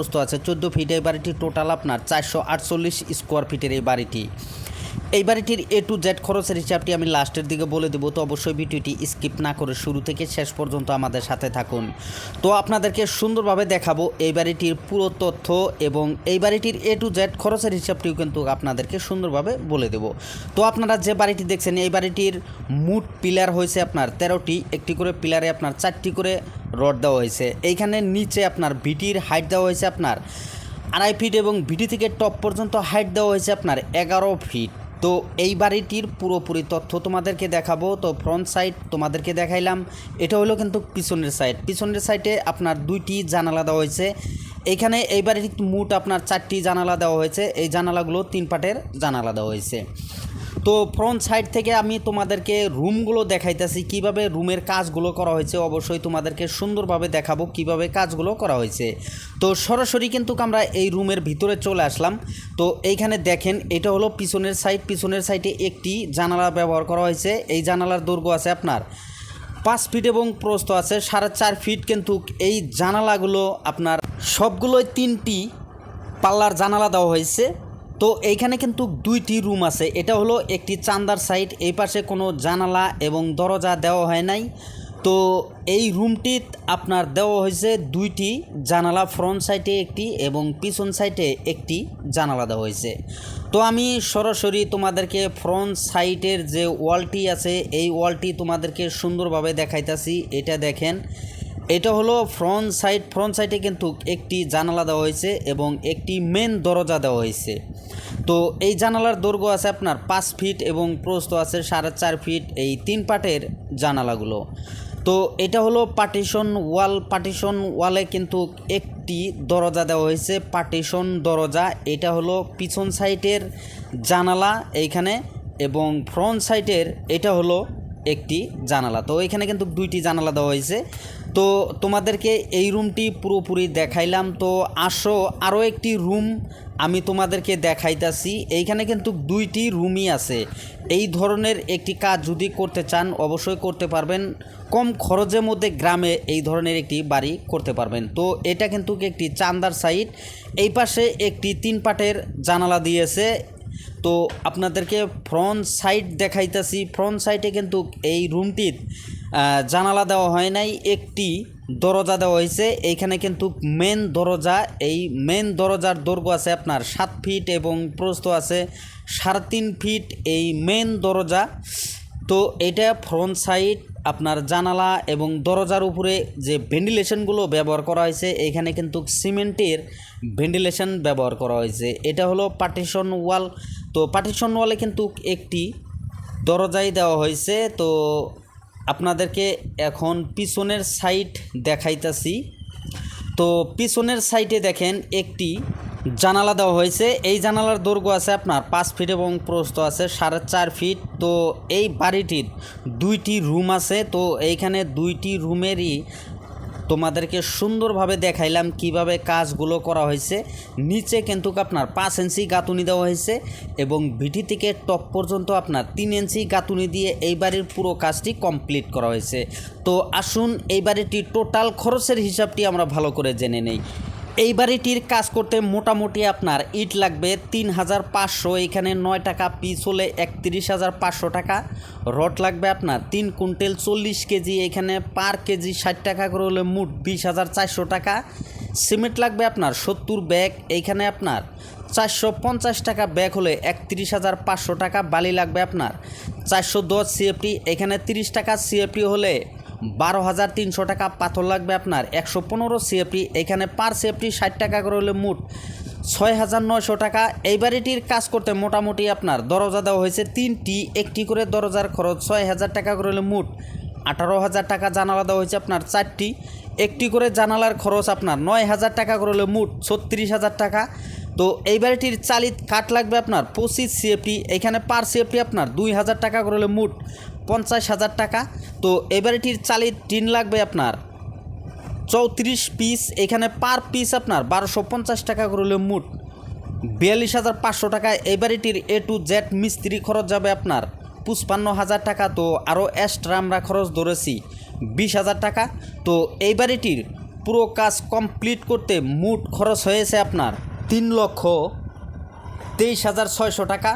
প্রস্থ আছে। চোদ্দ ফিট এই বাড়িটি টোটাল আপনার চারশো আটচল্লিশ স্কোয়ার ফিটের এই বাড়িটি। এই বাড়িটির এ টু জেড খরচের হিসাবটি আমি লাস্টের দিকে বলে দেবো, তো অবশ্যই ভিডিওটি স্কিপ না করে শুরু থেকে শেষ পর্যন্ত আমাদের সাথে থাকুন। তো আপনাদেরকে সুন্দরভাবে দেখাবো এই বাড়িটির পুরো তথ্য এবং এই বাড়িটির এ টু জেড খরচের হিসাবটিও কিন্তু আপনাদেরকে সুন্দরভাবে বলে দেব। তো আপনারা যে বাড়িটি দেখছেন এই বাড়িটির মুট পিলার হয়েছে আপনার তেরোটি, একটি করে পিলারে আপনার চারটি করে রড দেওয়া হয়েছে। এইখানে নিচে আপনার ভিটির হাইট দেওয়া হয়েছে আপনার আড়াই ফিট এবং ভিটি থেকে টপ পর্যন্ত হাইট দেওয়া হয়েছে আপনার এগারো ফিট তো এই বাড়িটির পুরোপুরি তথ্য তোমাদেরকে দেখাবো। তো ফ্রন্ট সাইড তোমাদেরকে দেখাইলাম। এটা হলো কিন্তু পিছনের সাইড পিছনের সাইডে আপনার দুইটি জানালা দেওয়া হয়েছে। এখানে এই বাড়িটির মোট আপনার চারটি জানালা দেওয়া হয়েছে। এই জানালাগুলো তিন পাটের জানালা দেওয়া হয়েছে। তো ফ্রন্ট সাইড থেকে আমি তোমাদেরকে রুমগুলো দেখাইতেছি, কীভাবে রুমের কাজগুলো করা হয়েছে, অবশ্যই তোমাদেরকে সুন্দরভাবে দেখাবো কীভাবে কাজগুলো করা হয়েছে। তো সরাসরি কিন্তু আমরা এই রুমের ভিতরে চলে আসলাম। তো এইখানে দেখেন, এটা হলো পিছনের সাইড পিছনের সাইডে একটি জানালা ব্যবহার করা হয়েছে। এই জানালার দৈর্ঘ্য আছে আপনার পাঁচ ফিট এবং প্রস্থ আছে, সাড়ে চার ফিট কিন্তু এই জানালাগুলো আপনার সবগুলোই তিনটি পাল্লার জানালা দেওয়া হয়েছে। তো এইখানে কিন্তু দুইটি রুম আছে। এটা হলো একটি চান্দার সাইড এই পাশে কোনো জানালা এবং দরজা দেওয়া হয় নাই। তো এই রুমটি আপনার দেওয়া হয়েছে দুইটি, জানালা ফ্রন্ট সাইডে একটি এবং পিছন সাইডে একটি জানালা দেওয়া হয়েছে। তো আমি সরাসরি তোমাদেরকে ফ্রন্ট সাইডের যে ওয়ালটি আছে, এই ওয়ালটি তোমাদেরকে সুন্দরভাবে দেখাইতাছি। এটা দেখেন এটা হলো ফ্রন্ট সাইড ফ্রন্ট সাইডে কিন্তু একটি জানালা দেওয়া হয়েছে এবং একটি মেন দরজা দেওয়া হয়েছে। তো এই জানালার দৈর্ঘ্য আছে আপনার পাঁচ ফিট এবং প্রস্থ আছে সাড়ে চার ফিট এই তিন পাটের জানালাগুলো। তো এটা হলো পার্টিশন ওয়াল পার্টিশন ওয়ালে কিন্তু একটি দরজা দেওয়া হয়েছে পার্টিশন দরজা। এটা হলো পিছন সাইডের জানালা এইখানে এবং ফ্রন্ট সাইডের এটা হলো একটি জানালা। তো এখানে কিন্তু দুইটি জানালা দেওয়া হয়েছে। তো তোমাদেরকে এই রুমটি পুরোপুরি দেখাইলাম। তো আসো আরও একটি রুম আমি তোমাদেরকে দেখাইতাছি। এইখানে কিন্তু দুইটি রুমই আছে। এই ধরনের একটি কাজ যদি করতে চান, অবশ্যই করতে পারবেন। কম খরচের মধ্যে গ্রামে এই ধরনের একটি বাড়ি করতে পারবেন। তো এটা কিন্তু একটি চান্দার সাইড এই পাশে একটি তিন পাটের জানালা দিয়েছে। তো আপনাদেরকে ফ্রন্ট সাইড দেখাইতেছি। ফ্রন্ট সাইডে কিন্তু এই রুমটির জানালা দেওয়া হয় নাই, একটি দরজা দেওয়া হয়েছে। এইখানে কিন্তু মেন দরজা, এই মেন দরজার দৈর্ঘ্য আছে আপনার সাত ফিট এবং প্রস্থ আছে সাড়ে তিন ফিট এই মেন দরজা। তো এটা ফ্রন্ট সাইড আপনার জানালা এবং দরজার উপরে যে ভেন্টিলেশনগুলো ব্যবহার করা হয়েছে, এখানে কিন্তু সিমেন্টের ভেন্টিলেশন ব্যবহার করা হয়েছে। এটা হলো পার্টিশন ওয়াল তো পার্টিশন ওয়ালে কিন্তু একটি দরজাই দেওয়া হয়েছে। তো আপনাদেরকে এখন পিছনের সাইড দেখাইতাছি। তো পিছনের সাইটে দেখেন একটি জানালা দেওয়া হয়েছে। এই জানালার দৈর্ঘ্য আছে আপনার পাঁচ ফিট এবং প্রস্ত আছে সাড়ে চার ফিট তো এই বাড়িটির দুইটি রুম আছে। তো এইখানে দুইটি রুমেরই তোমাদেরকে সুন্দরভাবে দেখাইলাম কীভাবে কাজগুলো করা হয়েছে। নিচে কিন্তু আপনার পাঁচ ইঞ্চি গাঁথুনি দেওয়া হয়েছে এবং ভিটি থেকে টপ পর্যন্ত আপনার তিন ইঞ্চি গাঁথুনি দিয়ে এই বাড়ির পুরো কাজটি কমপ্লিট করা হয়েছে। তো আসুন এই বাড়িটি টোটাল খরচের হিসাবটি আমরা ভালো করে জেনে নেই। এই বাড়িটির কাজ করতে মোটামুটি আপনার ইট লাগবে তিন হাজার পাঁচশো, এখানে নয় টাকা পিস হলে একত্রিশ হাজার পাঁচশো টাকা। রড লাগবে আপনার তিন কুইন্টাল চল্লিশ কেজি, এখানে পার কেজি ষাট টাকা করে হলে মোট বিশ হাজার চারশো টাকা। সিমেন্ট লাগবে আপনার সত্তর ব্যাগ এইখানে আপনার চারশো পঞ্চাশ টাকা ব্যাগ হলে একত্রিশ হাজার পাঁচশো টাকা। বালি লাগবে আপনার চারশো দশ সিএফটি, এখানে তিরিশ টাকা সিএফটি হলে বারো হাজার তিনশো টাকা পাথর লাগবে আপনার। একশো পনেরো সিএফটি এখানে পার সিএফটি ষাট টাকা করে হলে মোট ছয় হাজার নয়শো টাকা। এই বাড়িটির কাজ করতে মোটামুটি আপনার দরজা দেওয়া হয়েছে তিনটি, একটি করে দরজার খরচ ছয় হাজার টাকা করে হলে মোট আঠারো হাজার টাকা। জানালা দেওয়া হয়েছে আপনার চারটি, একটি করে জানালার খরচ আপনার নয় হাজার টাকা করে হলে মোট ছত্রিশ হাজার টাকা। তো এই বাড়িটির চালিত কাঠ লাগবে আপনার পঁচিশ সিএফটি এখানে পার সিএফটি আপনার দুই হাজার টাকা করে হলে মোট পঞ্চাশ হাজার টাকা। তো এই বাড়িটির চালিত টিন লাগবে আপনার চৌত্রিশ পিস, এখানে পার পিস আপনার বারোশো পঞ্চাশ টাকা করে হলে মোট বিয়াল্লিশ হাজার পাঁচশো টাকা। এই বাড়িটির এ টু জেড মিস্ত্রি খরচ যাবে আপনার পুষ্পান্ন হাজার টাকা। তো আরও এক্সট্রা আমরা খরচ ধরেছি বিশ হাজার টাকা। তো এই বাড়িটির পুরো কাজ কমপ্লিট করতে মোট খরচ হয়েছে আপনার তিন লক্ষ তেইশ হাজার ছয়শো টাকা।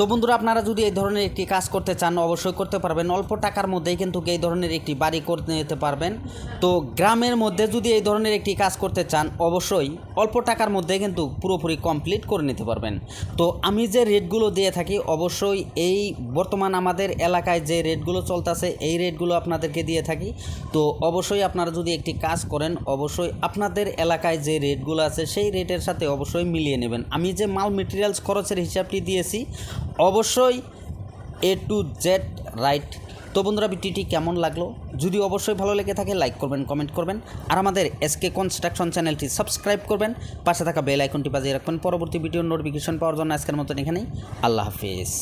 তো বন্ধুরা, আপনারা যদি এই ধরনের একটি কাজ করতে চান, অবশ্যই করতে পারবেন। অল্প টাকার মধ্যেই কিন্তু এই ধরনের একটি বাড়ি করতে নিতে পারবেন। তো গ্রামের মধ্যে যদি এই ধরনের একটি কাজ করতে চান, অবশ্যই অল্প টাকার মধ্যে কিন্তু পুরোপুরি কমপ্লিট করে নিতে পারবেন। তো আমি যে রেটগুলো দিয়ে থাকি, অবশ্যই এই বর্তমান আমাদের এলাকায় যে রেটগুলো চলতেছে, এই রেটগুলো আপনাদেরকে দিয়ে থাকি। তো অবশ্যই আপনারা যদি একটি কাজ করেন, অবশ্যই আপনাদের এলাকায় যে রেটগুলো আছে, সেই রেটের সাথে অবশ্যই মিলিয়ে নেবেন। আমি যে মাল মেটেরিয়ালস খরচের হিসাবটি দিয়েছি, অবশ্যই এ টু জেড রাইট তো বন্ধুরা, ভিডিওটি কেমন লাগল? যদি অবশ্যই ভালো লেগে থাকে লাইক করবেন কমেন্ট করবেন। আর আমাদের এসকে কনস্ট্রাকশন চ্যানেলটি সাবস্ক্রাইব করবেন। পাশে থাকা বেল আইকনটি বাজিয়ে রাখবেন। পরবর্তী ভিডিওর নোটিফিকেশন পাওয়ার জন্য আজকের মতন এখানেই। আল্লাহ হাফিজ।